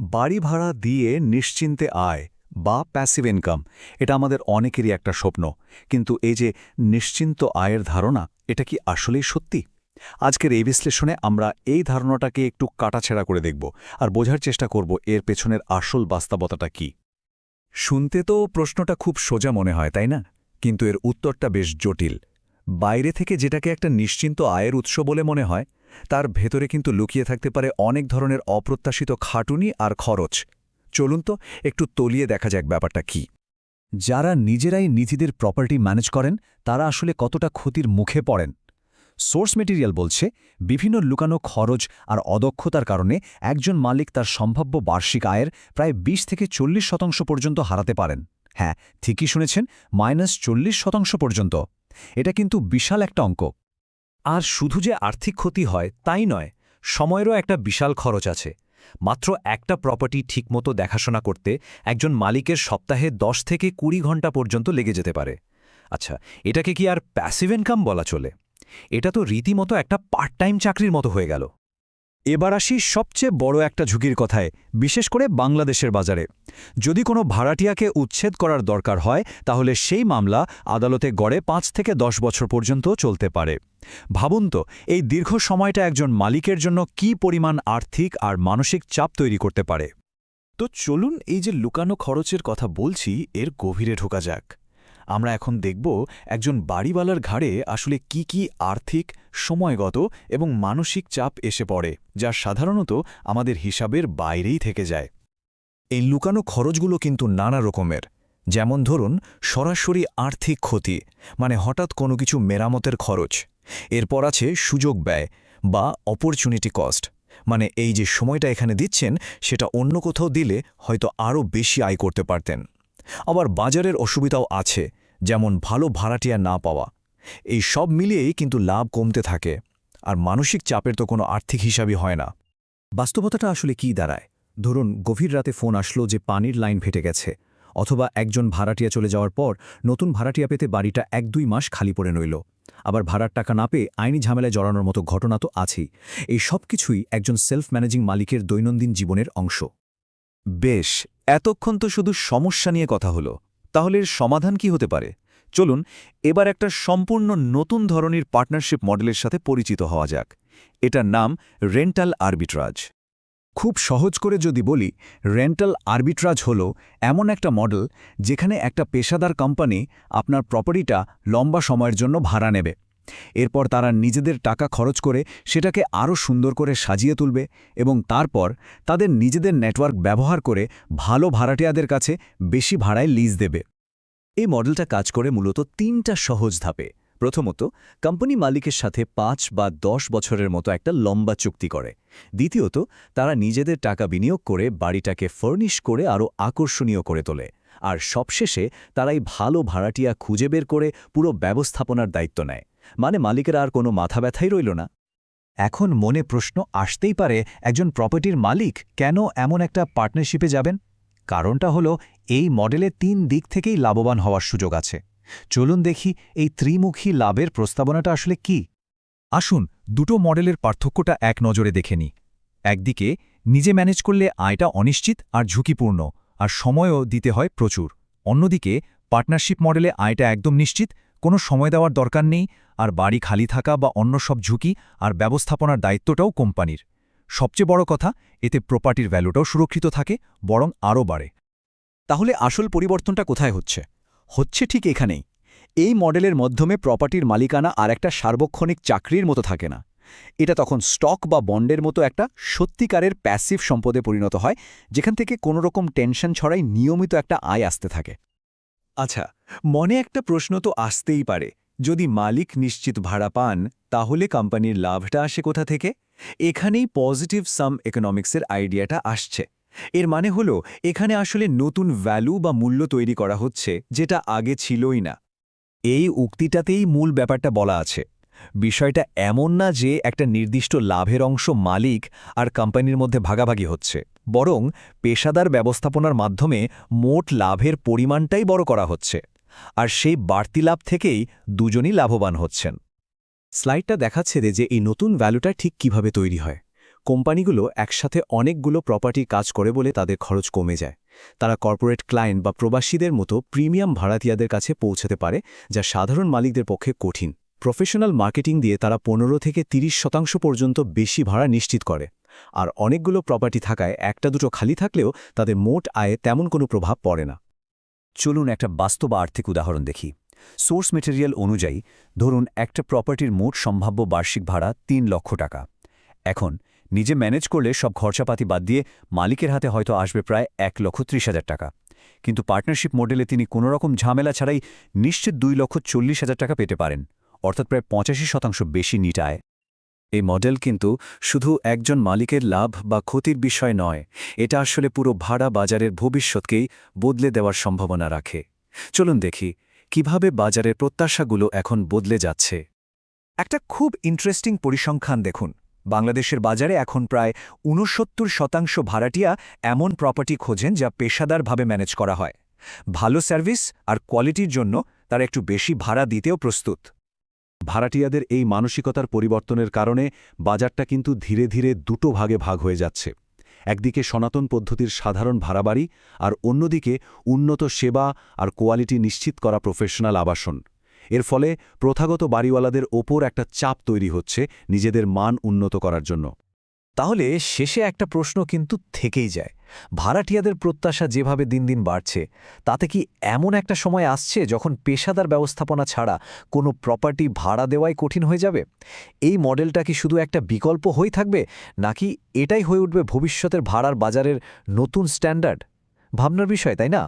বাড়ি ভাড়া দিয়ে নিশ্চিন্তে আয় বা প্যাসিভ ইনকাম এটা আমাদের অনেকেরই একটা স্বপ্ন। কিন্তু এই যে নিশ্চিন্ত আয়ের ধারণা, এটা কি আসলেই সত্যি? আজকের এই বিশ্লেষণে আমরা এই ধারণাটাকে একটু কাটাছেড়া করে দেখব আর বোঝার চেষ্টা করব এর পেছনের আসল বাস্তবতাটা কি। শুনতে তো প্রশ্নটা খুব সোজা মনে হয়, তাই না? কিন্তু এর উত্তরটা বেশ জটিল। বাইরে থেকে যেটাকে একটা নিশ্চিন্ত আয়ের উৎস বলে মনে হয় তার ভেতরে কিন্তু লুকিয়ে থাকতে পারে অনেক ধরনের অপ্রত্যাশিত খাটুনি আর খরচ। চলুন তো একটু তলিয়ে দেখা যাক ব্যাপারটা কি। যারা নিজেরাই নিজেদের প্রপার্টি ম্যানেজ করেন, তারা আসলে কতটা ক্ষতির মুখে পড়েন? সোর্স মেটেরিয়াল বলছে, বিভিন্ন লুকানো খরচ আর অদক্ষতার কারণে একজন মালিক তার সম্ভাব্য বার্ষিক আয়ের প্রায় ২০ থেকে চল্লিশ শতাংশ পর্যন্ত হারাতে পারেন। হ্যাঁ ঠিকই শুনেছেন মাইনাস চল্লিশ শতাংশ পর্যন্ত। এটা কিন্তু বিশাল একটা অঙ্ক। আর শুধু যে আর্থিক ক্ষতি হয়, তাই নয়, সময়েরও একটা বিশাল খরচ আছে। মাত্র একটা প্রপার্টি ঠিকমতো দেখাশোনা করতে একজন মালিকের সপ্তাহে ১০ থেকে কুড়ি ঘণ্টা পর্যন্ত লেগে যেতে পারে। আচ্ছা এটাকে কি আর প্যাসিভ ইনকাম বলা চলে? এটা তো রীতিমতো একটা পার্ট টাইম চাকরির মতো হয়ে গেল। এবার আসি সবচেয়ে বড় একটা ঝুঁকির কথায়, বিশেষ করে বাংলাদেশের বাজারে। যদি কোনো ভাড়াটিয়াকে উচ্ছেদ করার দরকার হয়, তাহলে সেই মামলা আদালতে গড়ে পাঁচ থেকে দশ বছর পর্যন্ত চলতে পারে। ভাবুন তো, এই দীর্ঘ সময়টা একজন মালিকের জন্য কি পরিমাণ আর্থিক আর মানসিক চাপ তৈরি করতে পারে? তো চলুন এই যে লুকানো খরচের কথা বলছি, এর গভীরে ঢোকা যাক। আমরা এখন দেখব একজন বাড়িওয়ালার ঘাড়ে আসলে কি কি আর্থিক, সময়গত এবং মানসিক চাপ এসে পড়ে, যা সাধারণত আমাদের হিসাবের বাইরেই থেকে যায়। এই লুকানো খরচগুলো কিন্তু নানা রকমের। যেমন ধরুন, সরাসরি আর্থিক ক্ষতি মানে হঠাৎ কোনো কিছু মেরামতের খরচ। এরপর আছে সুযোগ ব্যয় বা অপরচুনিটি কস্ট মানে এই যে সময়টা এখানে দিচ্ছেন, সেটা অন্য কোথাও দিলে হয়তো আরও বেশি আয় করতে পারতেন। আবার বাজারের অসুবিধাও আছে, যেমন ভালো ভাড়াটিয়া না পাওয়া। এই সব মিলিয়েই কিন্তু লাভ কমতে থাকে, আর মানসিক চাপের তো কোনো আর্থিক হিসাবই হয় না। বাস্তবতাটা আসলে কি দাঁড়ায়? ধরুন, গভীর রাতে ফোন আসলো যে পানির লাইন ফেটে গেছে, অথবা একজন ভাড়াটিয়া চলে যাওয়ার পর নতুন ভাড়াটিয়া পেতে বাড়িটা এক দুই মাস খালি পড়ে রইল। আবার ভাড়ার টাকা না পেয়ে আইনি ঝামেলায় জড়ানোর মতো ঘটনা তো আছেই। এই সব কিছুই একজন সেলফ ম্যানেজিং মালিকের দৈনন্দিন জীবনের অংশ। বেশ, এতক্ষণ তো শুধু সমস্যা নিয়ে কথা হলো। তাহলে এর সমাধান কি হতে পারে? চলুন, এবার একটা সম্পূর্ণ নতুন ধরনের পার্টনারশিপ মডেলের সাথে পরিচিত হওয়া যাক। এটার নাম রেন্টাল আরবিট্রাজ। খুব সহজ করে যদি বলি, রেন্টাল আরবিট্রাজ হল এমন একটা মডেল যেখানে একটা পেশাদার কোম্পানি আপনার প্রপার্টিটা লম্বা সময়ের জন্য ভাড়া নেবে। এরপর তারা নিজেদের টাকা খরচ করে সেটাকে আরও সুন্দর করে সাজিয়ে তুলবে এবং তারপর তাদের নিজেদের নেটওয়ার্ক ব্যবহার করে ভালো ভাড়াটিয়াদের কাছে বেশি ভাড়ায় লিজ দেবে। এই মডেলটা কাজ করে মূলত তিনটা সহজ ধাপে। প্রথমত, কোম্পানি মালিকের সাথে পাঁচ বা দশ বছরের মতো একটা লম্বা চুক্তি করে। দ্বিতীয়ত, তারা নিজেদের টাকা বিনিয়োগ করে বাড়িটাকে ফার্নিশ করে আরও আকর্ষণীয় করে তোলে। আর সবশেষে তারাই ভালো ভাড়াটিয়া খুঁজে বের করে পুরো ব্যবস্থাপনার দায়িত্ব নেয়। মানে মালিকের আর কোনো মাথা ব্যথাই রইল না। এখন মনে প্রশ্ন আসতেই পারে, একজন প্রপার্টির মালিক কেন এমন একটা পার্টনারশিপে যাবেন? কারণটা হলো, এই মডেলে তিন দিক থেকেই লাভবান হওয়ার সুযোগ আছে। চলুন দেখি এই ত্রিমুখী লাভের প্রস্তাবনাটা আসলে কি? আসুন দুটো মডেলের পার্থক্যটা এক নজরে দেখে নিই। একদিকে, নিজে ম্যানেজ করলে আয়টা অনিশ্চিত আর ঝুঁকিপূর্ণ, আর সময়ও দিতে হয় প্রচুর। অন্যদিকে পার্টনারশিপ মডেলে আয়টা একদম নিশ্চিত কোনো সময় দেওয়ার দরকার নেই, আর বাড়ি খালি থাকা বা অন্য সব ঝুঁকি আর ব্যবস্থাপনার দায়িত্বটাও কোম্পানির। সবচেয়ে বড় কথা, এতে প্রপার্টির ভ্যালুটাও সুরক্ষিত থাকে, বরং আরও বাড়ে। তাহলে আসল পরিবর্তনটা কোথায় হচ্ছে? হচ্ছে ঠিক এখানেই। এই মডেলের মাধ্যমে প্রপার্টির মালিকানা আর একটা সার্বক্ষণিক চাকরির মতো থাকে না। এটা তখন স্টক বা বন্ডের মতো একটা সত্যিকারের প্যাসিভ সম্পদে পরিণত হয়, যেখান থেকে কোনো রকম টেনশন ছড়াই নিয়মিত একটা আয় আসতে থাকে। আচ্ছা মনে একটা প্রশ্ন তো আসতেই পারে। যদি মালিক নিশ্চিত ভাড়া পান, তাহলে কোম্পানির লাভটা আসে কোথা থেকে? এখানেই পজিটিভ সাম ইকোনমিক্সের আইডিয়াটা আসছে। এর মানে হলো, এখানে আসলে নতুন ভ্যালু বা মূল্য তৈরি করা হচ্ছে, যেটা আগে ছিলই না। এই উক্তিটাতেই মূল ব্যাপারটা বলা আছে। বিষয়টা এমন না যে একটা নির্দিষ্ট লাভের অংশ মালিক আর কোম্পানির মধ্যে ভাগাভাগি হচ্ছে, বরং পেশাদার ব্যবস্থাপনার মাধ্যমে মোট লাভের পরিমাণটাই বড় করা হচ্ছে, আর সেই বাড়তি লাভ থেকেই দুজনই লাভবান হচ্ছেন। স্লাইডটা দেখাচ্ছে যে এই নতুন ভ্যালুটা ঠিক কীভাবে তৈরি হয়। কোম্পানিগুলো একসাথে অনেকগুলো প্রপার্টি কাজ করে বলে তাদের খরচ কমে যায়। তারা কর্পোরেট ক্লায়েন্ট বা প্রবাসীদের মতো প্রিমিয়াম ভাড়াতিয়াদের কাছে পৌঁছাতে পারে, যা সাধারণ মালিকদের পক্ষে কঠিন। প্রফেশনাল মার্কেটিং দিয়ে তারা পনেরো থেকে ৩০ শতাংশ পর্যন্ত বেশি ভাড়া নিশ্চিত করে। আর অনেকগুলো প্রপার্টি থাকায় একটা দুটো খালি থাকলেও তাদের মোট আয়ে তেমন কোনো প্রভাব পড়ে না। চলুন একটা বাস্তব আর্থিক উদাহরণ দেখি। সোর্স মেটেরিয়াল অনুযায়ী, ধরুন একটা প্রপার্টির মোট সম্ভাব্য বার্ষিক ভাড়া তিন লক্ষ টাকা। এখন, নিজে ম্যানেজ করলে সব খরচাপাতি বাদ দিয়ে মালিকের হাতে হয়তো আসবে প্রায় এক লক্ষ ত্রিশ হাজার টাকা। কিন্তু পার্টনারশিপ মডেলে তিনি কোনো রকম ঝামেলা ছাড়াই নিশ্চিত দুই লক্ষ চল্লিশ হাজার টাকা পেতে পারেন। অর্থাৎ প্রায় পঁচাশি শতাংশ বেশি নিটায় এই মডেল কিন্তু শুধু একজন মালিকের লাভ বা ক্ষতির বিষয় নয়, এটা আসলে পুরো ভাড়া বাজারের ভবিষ্যৎকেই বদলে দেওয়ার সম্ভাবনা রাখে। চলুন দেখি, কীভাবে বাজারের প্রত্যাশাগুলো এখন বদলে যাচ্ছে। একটা খুব ইন্টারেস্টিং পরিসংখ্যান দেখুন। বাংলাদেশের বাজারে এখন প্রায় ঊনসত্তর শতাংশ ভাড়াটিয়া এমন প্রপার্টি খোঁজেন যা পেশাদারভাবে ম্যানেজ করা হয়। ভালো সার্ভিস আর কোয়ালিটির জন্য তারা একটু বেশি ভাড়া দিতেও প্রস্তুত। ভাড়াটিয়াদের এই মানসিকতার পরিবর্তনের কারণে বাজারটা কিন্তু ধীরে ধীরে দুটো ভাগে ভাগ হয়ে যাচ্ছে। একদিকে সনাতন পদ্ধতির সাধারণ ভাড়াবাড়ি আর অন্যদিকে উন্নত সেবা আর কোয়ালিটি নিশ্চিত করা প্রফেশনাল আবাসন। এর ফলে প্রথাগত বাড়িওয়ালাদের ওপর একটা চাপ তৈরি হচ্ছে নিজেদের মান উন্নত করার জন্য। তাহলে শেষে একটা প্রশ্ন কিন্তু থেকেই যায়। ভাড়াটিয়াদের প্রত্যাশা যেভাবে দিন দিন বাড়ছে, তাতে কি এমন একটা সময় আসছে যখন পেশাদার ব্যবস্থাপনা ছাড়া কোনো প্রপার্টি ভাড়া দেওয়াই কঠিন হয়ে যাবে? এই মডেলটা কি শুধু একটা বিকল্প হয়ে থাকবে, নাকি এটাই হয়ে উঠবে ভবিষ্যতের ভাড়ার বাজারের নতুন স্ট্যান্ডার্ড ভাবনার বিষয়, তাই না?